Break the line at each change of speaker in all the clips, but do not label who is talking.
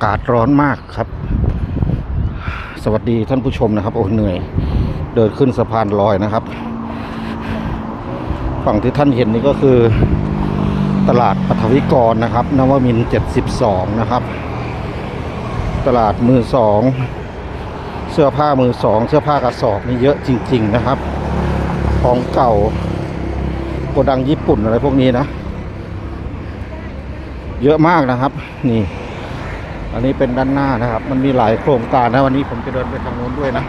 อากาศร้อนมากครับ สวัสดีท่านผู้ชมนะครับ โอ้เหนื่อย เดินขึ้นสะพานลอยนะครับ ฝั่งที่ท่านเห็นนี่ก็คือตลาดปัทวิกรนะครับ นวมินเจ็ดสิบสองนะครับ ตลาดมือสอง เสื้อผ้ามือสอง เสื้อผ้ากระสอบนี่เยอะจริง ๆนะครับ ของเก่าโกดังญี่ปุ่นอะไรพวกนี้นะ เยอะมากนะครับ นี่ อันนี้เป็นด้านหน้านะครับ มันมีหลายโครงการนะวันนี้ผมจะเดินไปทางโน้นด้วยนะ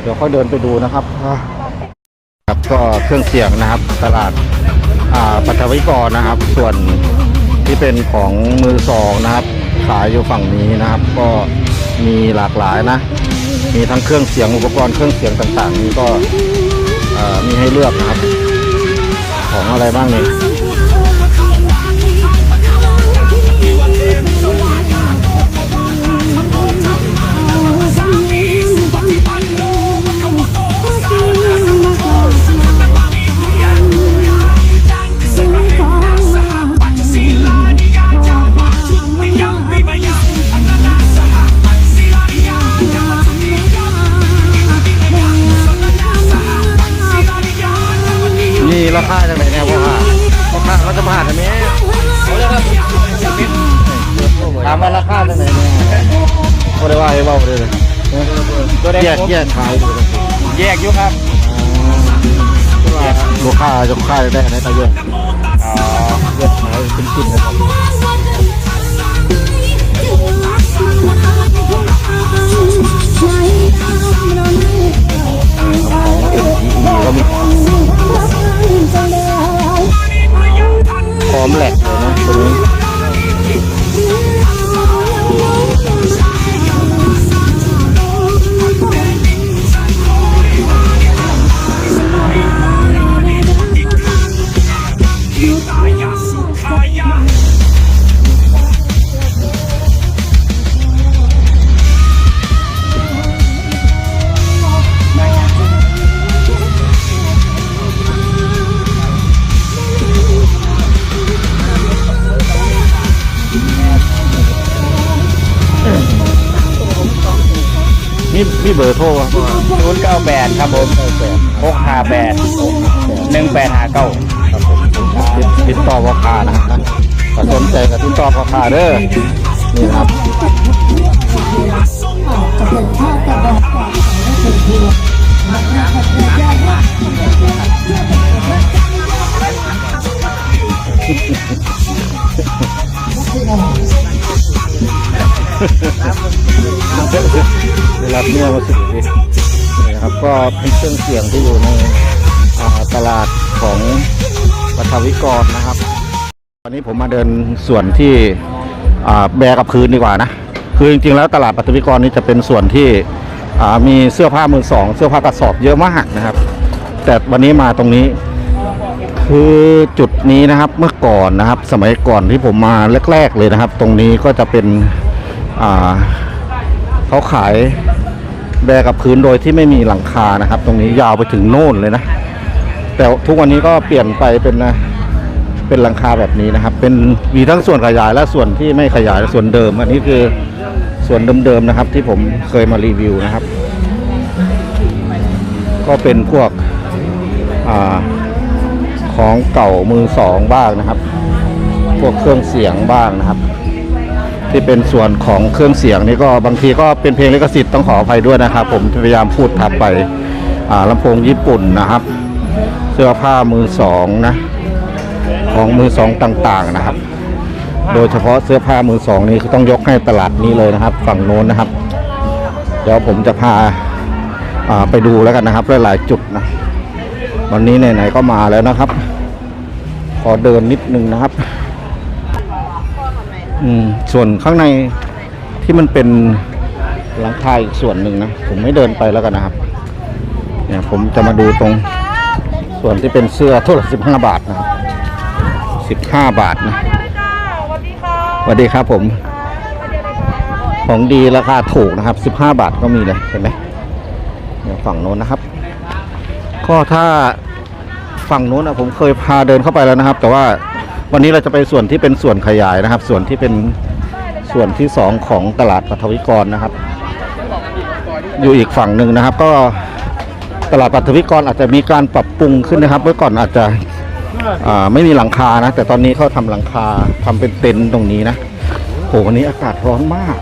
เดี๋ยวค่อยเดินไปดูนะครับครับก็เครื่องเสียงนะครับ ตลาดอ่าปัทวิกรนะครับ ส่วนที่เป็นของมือสองนะครับ ขายอยู่ฝั่งนี้นะครับ ก็มีหลากหลายนะ มีทั้งเครื่องเสียงอุปกรณ์เครื่องเสียงต่างๆ นี้ก็มีให้เลือกนะครับ ของอะไรบ้างเนี่ย แยกแยกขายอยู่
แยกอยู่ครับ
ลูกค้าจะขายได้ไหนตาเยอะ
อ๋อ
แยกขายเป็นชิ้นๆนะครับ มีมีเบอร์โทรวะ
ศูนย์เก้าแปดครับผมหกห้าแปดหนึ่งแปดห้าเก้า
ครับผมติดติดต่อพ่อค้านะครับถ้าสนใจก็ติดต่อพ่อค้าเด้อนี่นะครับเวลาเนี่ยมาสึกดีนี่นะครับก็เป็นเครื่องเสียงที่อยู่ในตลาดของปัทวิกรนะครับ วันนี้ผมมาเดินส่วนที่แบกับพื้นดีกว่านะคือจริงๆแล้วตลาดปัทวิกรนี่จะเป็นส่วนที่มีเสื้อผ้ามือสอง เสื้อผ้ากระสอบเยอะมากนะครับ แต่วันนี้มาตรงนี้ คือจุดนี้นะครับเมื่อก่อนนะครับ สมัยก่อนที่ผมมาแรก ๆ เลยนะครับ ตรงนี้ก็จะเป็นอ่า เขาขายแบกับพื้นโดยที่ไม่มีหลังคานะครับ ตรงนี้ยาวไปถึงโน่นเลยนะ แต่ทุกวันนี้ก็เปลี่ยนไปเป็นนะเป็นหลังคาแบบนี้นะครับ เป็นมีทั้งส่วนขยายและส่วนที่ไม่ขยายส่วนเดิม อันนี้คือส่วนเดิมๆนะครับ ที่ผมเคยมารีวิวนะครับ ก็เป็นพวกอของเก่ามือสองบ้างนะครับ พวกเครื่องเสียงบ้างนะครับ ที่เป็นส่วนของเครื่องเสียงนี่ก็บางทีก็เป็นเพลงลิขสิทธิ์ต้องขออภัยด้วยนะครับ ผมพยายามพูดทับไปอ่าลำโพงญี่ปุ่นนะครับ เสื้อผ้ามือสองนะของมือสองต่างๆนะครับ โดยเฉพาะเสื้อผ้ามือสองนี่คือต้องยกให้ตลาดนี้เลยนะครับ ฝั่งโน้นนะครับ เดี๋ยวผมจะพาอ่าไปดูแล้วกันนะครับหลายๆจุดนะวันนี้ไหนๆก็มาแล้วนะครับ ขอเดินนิดนึงนะครับ อืมส่วนข้างในที่มันเป็นหลังคาอีกส่วนหนึ่งนะผมไม่เดินไปแล้วกันนะครับ เนี่ยผมจะมาดูตรง ส่วนที่เป็นเสื้อทั่วละสิบห้าบาทนะครับสิบห้าบาทนะ
สวัสดีค่ะ
สวัสดีครับผม
สวัสดีค่ะ
ของดีราคาถูกนะครับสิบห้าบาทก็มีเลยเห็นไหมเนี่ยฝั่งโน้นนะครับก็ถ้าฝั่งโน้นนะผมเคยพาเดินเข้าไปแล้วนะครับ แต่ว่า วันนี้เราจะไปส่วนที่เป็นส่วนขยายนะครับ ส่วนที่เป็นส่วนที่สองของตลาดปัทวิกรนะครับ อยู่อีกฝั่งหนึ่งนะครับ ก็ตลาดปัทวิกรอาจจะมีการปรับปรุงขึ้นนะครับ เมื่อก่อนอาจจะไม่มีหลังคานะ แต่ตอนนี้เขาทำหลังคาทำเป็นเต็นท์ตรงนี้นะโหวันนี้อากาศร้อนมาก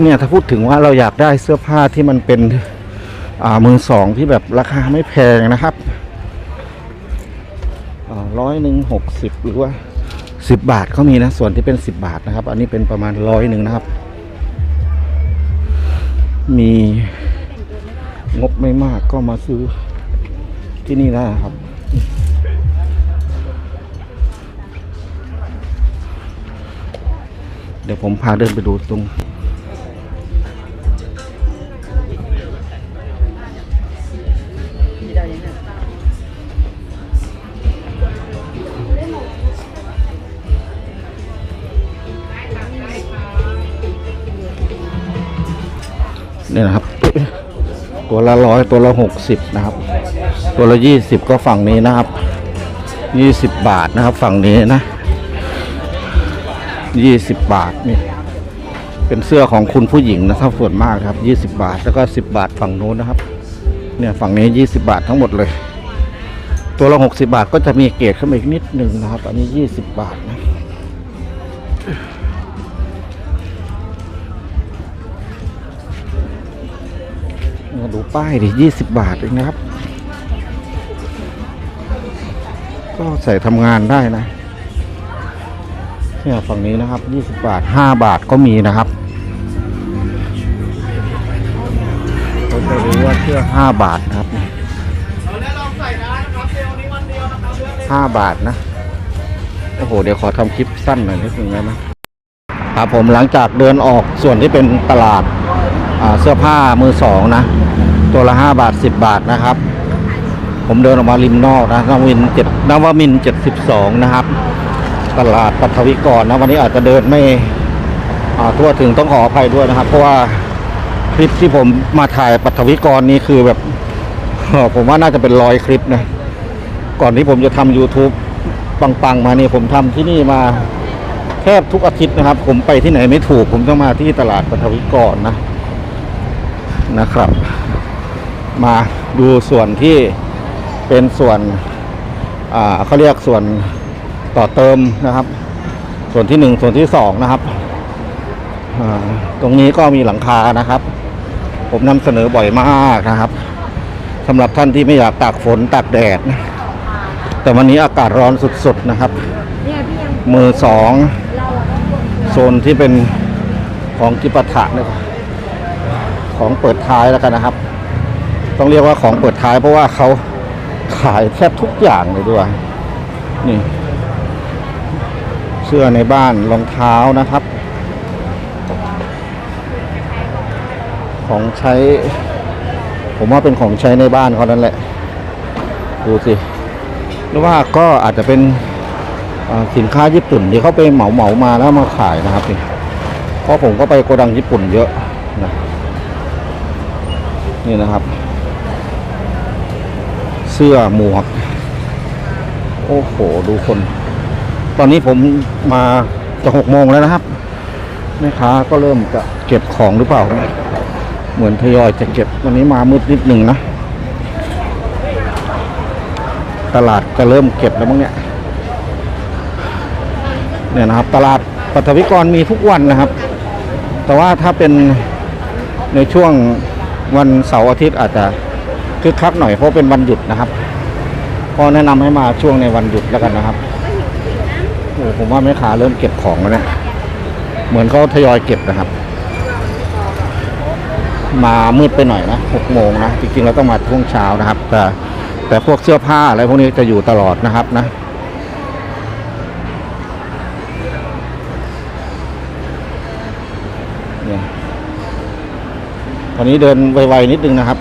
เนี่ยถ้าพูดถึงว่าเราอยากได้เสื้อผ้าที่มันเป็นมือสองที่แบบราคาไม่แพงนะครับ ร้อยหนึ่งหกสิบหรือว่าสิบบาทเขามีนะ ส่วนที่เป็นสิบบาทนะครับ อันนี้เป็นประมาณร้อยหนึ่งนะครับ มีงบไม่มากก็มาซื้อที่นี่ได้ครับ เดี๋ยวผมพาเดินไปดูตรง ตัวละร้อยตัวละหกสิบนะครับ ตัวละยี่สิบก็ฝั่งนี้นะครับยี่สิบบาทนะครับ ฝั่งนี้นะยี่สิบบาทนี่เป็นเสื้อของคุณผู้หญิงนะครับส่วนมากครับยี่สิบบาทแล้วก็สิบบาทฝั่งโน้นนะครับ เนี่ยฝั่งนี้ยี่สิบาททั้งหมดเลย ตัวละหกสิบาทก็จะมีเกรดขึ้นมาอีกนิดหนึ่งนะครับ อันนี้ยี่สิบบาทนะ ดูป้ายดิยี่สิบบาทเองนะครับ ก็ใส่ทำงานได้นะเนี่ยฝั่งนี้นะครับยี่สิบบาทห้าบาทก็มีนะครับเราจะรู้ว่าเสื้อห้าบาทนะครับห้าบาทนะ โอ้โห เดี๋ยวขอทำคลิปสั้นหน่อยนิดนึงได้ไหมครับผมหลังจากเดินออกส่วนที่เป็นตลาด เสื้อผ้ามือสองนะ ตัวละห้าบาทสิบบาทนะครับ ผมเดินออกมาริมนอกนะนวมินเจ็ดนวมินเจ็ดสิบสองนะครับ ตลาดปัทวิกรนะวันนี้อาจจะเดินไม่ทั่วถึงต้องขออภัยด้วยนะครับ เพราะว่าคลิปที่ผมมาถ่ายปัทวิกรนี้คือแบบผมว่าน่าจะเป็นร้อยคลิปนะก่อนที่ผมจะทำ YouTube ปังๆ มานี่ผมทำที่นี่มาแทบทุกอาทิตย์นะครับ ผมไปที่ไหนไม่ถูก ผมต้องมาที่ตลาดปัทวิกรนะ นะครับ มาดูส่วนที่เป็นส่วนอ่าเขาเรียกส่วนต่อเติมนะครับ ส่วนที่หนึ่งส่วนที่สองนะครับอ่าตรงนี้ก็มีหลังคานะครับ ผมนำเสนอบ่อยมากนะครับสำหรับท่านที่ไม่อยากตากฝนตากแดด แต่วันนี้อากาศร้อนสุดๆนะครับ มือสองโซนที่เป็นของกิปะถะเนี่ย ของเปิดท้ายแล้วกันนะครับ ต้องเรียกว่าของเปิดท้ายเพราะว่าเขาขายแทบทุกอย่างเลยด้วยนี่ เสื้อในบ้านรองเท้านะครับ ของใช้ ผมว่าเป็นของใช้ในบ้านเขานั่นแหละ ดูสิหรือว่าก็อาจจะเป็นสินค้าญี่ปุ่นที่เขาไปเหมาเหมามาแล้วมาขายนะครับนี่เพราะผมก็ไปโกดังญี่ปุ่นเยอะนะ นี่นะครับ เสื้อหมวก โอ้โห ดูคน ตอนนี้ผมมาจะหกโมงแล้วนะครับแม่ค้าก็เริ่มจะเก็บของหรือเปล่า เหมือนทยอยจะเก็บวันนี้มามืดนิดหนึ่งนะ ตลาดจะเริ่มเก็บแล้วมั้งเนี่ยเนี่ยนะครับ ตลาดปัทวิกรมีทุกวันนะครับ แต่ว่าถ้าเป็นในช่วง วันเสาร์อาทิตย์อาจจะคึกคักหน่อยเพราะเป็นวันหยุดนะครับ ก็แนะนำให้มาช่วงในวันหยุดแล้วกันนะครับโอ้ผมว่าแม่ค้าเริ่มเก็บของแล้วเนี่ยเหมือนเขาทยอยเก็บนะครับ มามืดไปหน่อยนะหกโมงนะจริงๆเราต้องมาช่วงเช้านะครับ แต่แต่พวกเสื้อผ้าอะไรพวกนี้จะอยู่ตลอดนะครับนะ เนี่ย วันนี้เดินไวๆนิดนึงนะครับ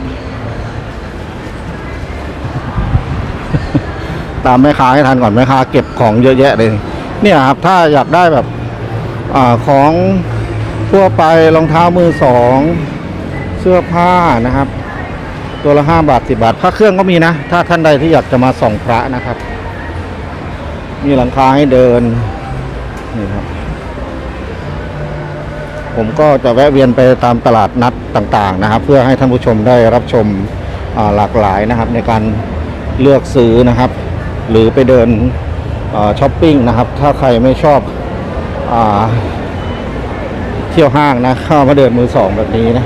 ตามแม่ค้าให้ทันก่อนแม่ค้าเก็บของเยอะแยะเลย เนี่ยครับ ถ้าอยากได้แบบอของทั่วไปรองเท้ามือสองเสื้อผ้านะครับ ตัวละห้าบาทสิบาทพระเครื่องก็มีนะ ถ้าท่านใดที่อยากจะมาส่องพระนะครับ มีหลังคาให้เดินนี่ครับ ผมก็จะแวะเวียนไปตามตลาดนัดต่างๆนะครับ เพื่อให้ท่านผู้ชมได้รับชมหลากหลายนะครับ ในการเลือกซื้อนะครับ หรือไปเดินช้อปปิ้งนะครับ ถ้าใครไม่ชอบอเที่ยวห้างนะเข้ามาเดินมือสองแบบนี้นะ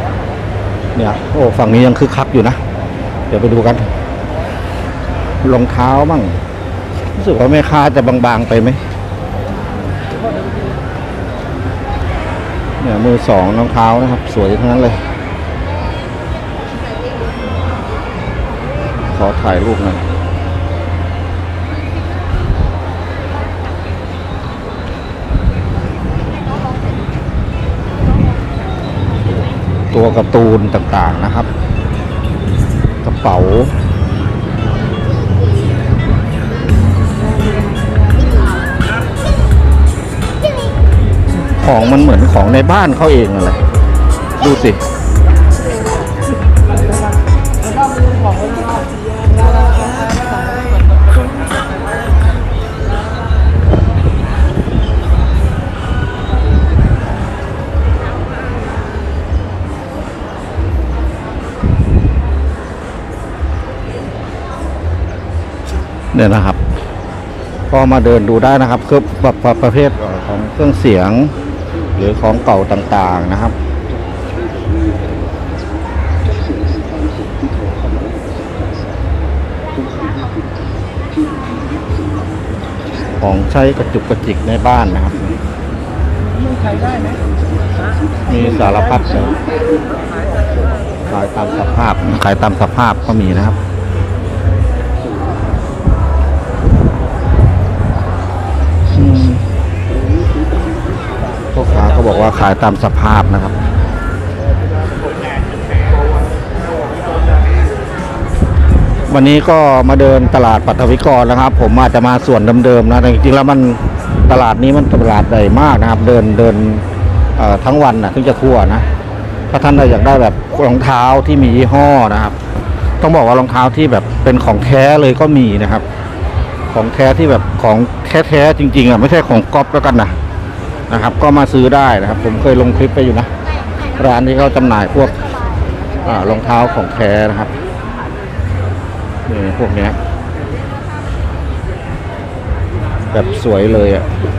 เนี่ยโอ้ฝั่งนี้ยังคึกคักอยู่นะ เดี๋ยวไปดูกันรองเท้ามั่งรู้สึกว่าแม่ค้าจะบางๆไปไหม เนี่ยมือสองรองเท้านะครับ สวยทั้งนั้นเลย ขอถ่ายรูปหน่อยตัวการ์ตูนต่างๆนะครับ กระเป๋า ของมันเหมือนของในบ้านเขาเองอะไรดูสิเนี่ยนะครับ ก็มาเดินดูได้นะครับคือแบบประเภทของเครื่องเสียง หรือของเก่าต่างๆนะครับ ของใช้กระจุกกระจิกในบ้านนะครับ มีสารพัดเลยขายตามสภาพ ขายตามสภาพก็มีนะครับาก็บอกว่าขายตามสภาพนะครับ วันนี้ก็มาเดินตลาดปัทวิกรนะครับ ผมอาจจะมาส่วนเดิมๆนะแต่จริงๆแล้วมันตลาดนี้มันตลาดใหญ่มากนะครับ เดินเดินทั้งวันนะถึงจะทั่วนะถ้าท่านใดอยากได้แบบรองเท้าที่มียี่ห้อนะครับ ต้องบอกว่ารองเท้าที่แบบเป็นของแท้เลยก็มีนะครับ ของแท้ที่แบบของแท้ๆจริงๆอะไม่ใช่ของก๊อปแล้วกันนะ นะครับ ก็มาซื้อได้นะครับ ผมเคยลงคลิปไปอยู่นะ ร้านที่เขาจำหน่ายพวกรองเท้าของแท้นะครับนี่พวกเนี้ยแบบสวยเลยอะคู่ละ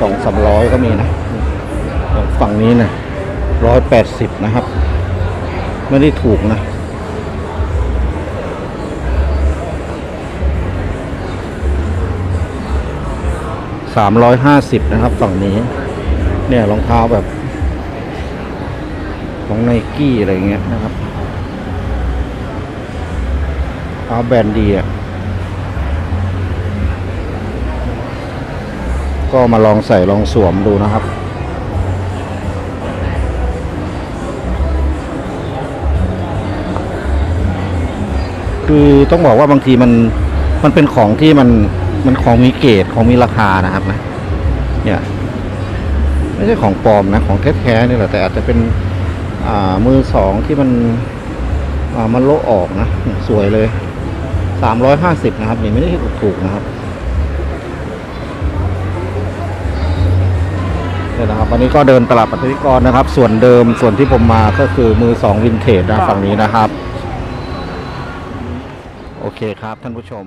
สองสามร้อยก็มีนะฝั่งนี้นะร้อยแปดสิบนะครับ ไม่ได้ถูกนะสามร้อยห้าสิบนะครับ ฝั่งนี้ เนี่ยรองเท้าแบบ ของไนกี้อะไรเงี้ยนะครับเท้าแบรนด์ดีอะ ก็มาลองใส่ลองสวมดูนะครับ คือต้องบอกว่าบางทีมันมันเป็นของที่มันมันของมีเกรดของมีราคานะครับนะ เนี่ยไม่ใช่ของปลอมนะ ของแท้ๆนี่แหละแต่อาจจะเป็นอ่ามือสองที่มันอ่ามันโละออกนะ สวยเลยสามร้อยห้าสิบนะครับนี่ไม่ได้ถูกๆนะครับ เนี่ยนะครับวันนี้ก็เดินตลาดปัตติกรนะครับ ส่วนเดิมส่วนที่ผมมาก็คือมือสองวินเทจนะฝั่งนี้นะครับ โอเคครับท่านผู้ชม